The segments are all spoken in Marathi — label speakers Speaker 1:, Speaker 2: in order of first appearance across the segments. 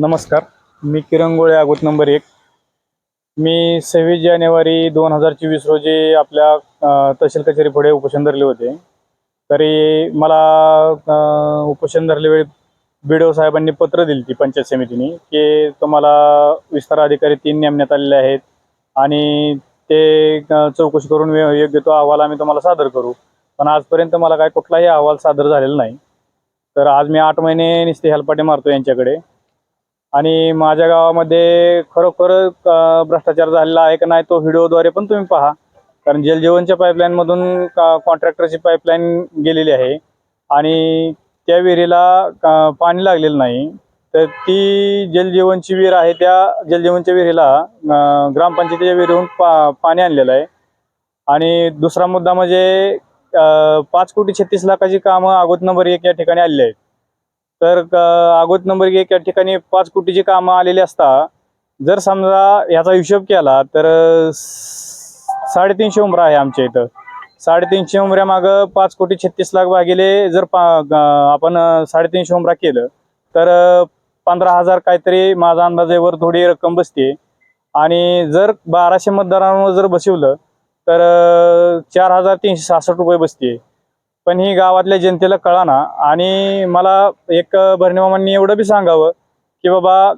Speaker 1: नमस्कार मी किरण गोळे आगोत नंबर एक. मी सव्वीस जानेवारी दोन हजार चोवीस रोजी आपल्या तहसील कचेरी पुढे उपोषण धरले होते. तरी मला उपोषण धरल्यावेळी बी डी ओ साहेबांनी पत्र दिली ती पंचायत समितीने की तुम्हाला विस्तार अधिकारी तीन नेमण्यात आलेले आहेत आणि ते चौकशी करून योग्य तो अहवाल आम्ही तुम्हाला सादर करू. पण आजपर्यंत मला काय कुठलाही अहवाल सादर झालेला नाही. तर आज मी आठ महिने निस्ते हेलपाटे मारतो यांच्याकडे. आणि माझ्या गावामध्ये खरोखर भ्रष्टाचार झालेला आहे का नाही तो व्हिडिओद्वारे पण तुम्ही पहा. कारण जलजीवनच्या पाईपलाईनमधून कॉन्ट्रॅक्टरची पाईपलाईन गेलेली आहे. आणि त्या विहिरीला पाणी लागलेलं नाही. तर ती जलजीवनची विहीर आहे त्या जलजीवनच्या विहिरीला ग्रामपंचायतीच्या विहिरीहून पा पाणी आणलेलं आहे. आणि दुसरा मुद्दा म्हणजे पाच कोटी छत्तीस लाखाची कामं आगोत नंबर एक या ठिकाणी आलेली आहेत. तर क- आगोत नंबर एक या ठिकाणी पाच कोटीची कामं आलेली असता जर समजा ह्याचा हिशोब केला तर साडेतीनशे उमरा आहे आमच्या इथं. साडेतीनशे उमऱ्यामागं पाच कोटी छत्तीस लाख भागिले जर पा आपण साडेतीनशे उमरा केलं तर पंधरा हजार काहीतरी माझा अंदाजेवर थोडी रक्कम बसते. आणि जर बाराशे मतदारांवर जर बसवलं तर चार हजार तीनशे सहासष्ट रुपये बसते. पण ही गावातल्या जनतेला कळाना. आणि मला एक भरणीमामांनी एवढं बी सांगावं की बाबा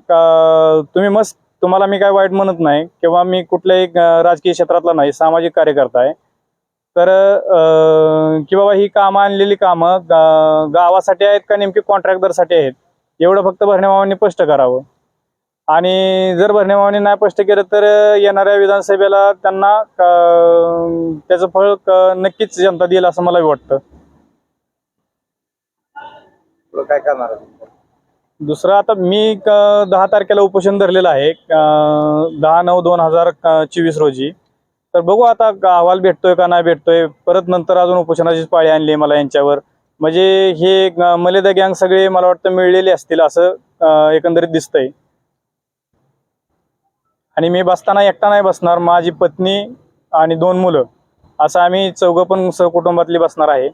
Speaker 1: तुम्ही मस्त तुम्हाला मी काय वाईट म्हणत नाही किंवा मी कुठल्याही राजकीय क्षेत्रातला नाही सामाजिक कार्यकर्ता आहे. तर की बाबा ही कामं आणलेली कामं गा- गावासाठी आहेत का नेमकी कॉन्ट्रॅक्टरसाठी आहेत? एवढं फक्त भरणेमामांनी स्पष्ट करावं. आणि जर भरणेमामांनी नाही स्पष्ट केलं तर येणाऱ्या विधानसभेला त्यांना त्याचं फळ नक्कीच जनता देईल असं मला वाटतं.
Speaker 2: काय करणार
Speaker 1: दुसरं आता मी दहा तारखेला उपोषण धरलेलं आहे. दहा नऊ दोन हजार चोवीस रोजी. तर बघू आता अहवाल भेटतोय का नाही भेटतोय. परत नंतर अजून उपोषणाचीच पाळी आणली मला यांच्यावर. म्हणजे हे ग- मलेदा गँग सगळे मला वाटतं मिळलेले असतील असं एकंदरीत दिसतंय. आणि मी बसताना एकटा नाही बसणार. माझी पत्नी आणि दोन मुलं. असं आम्ही चौघं पण सहकुटुंबातली बसणार आहे.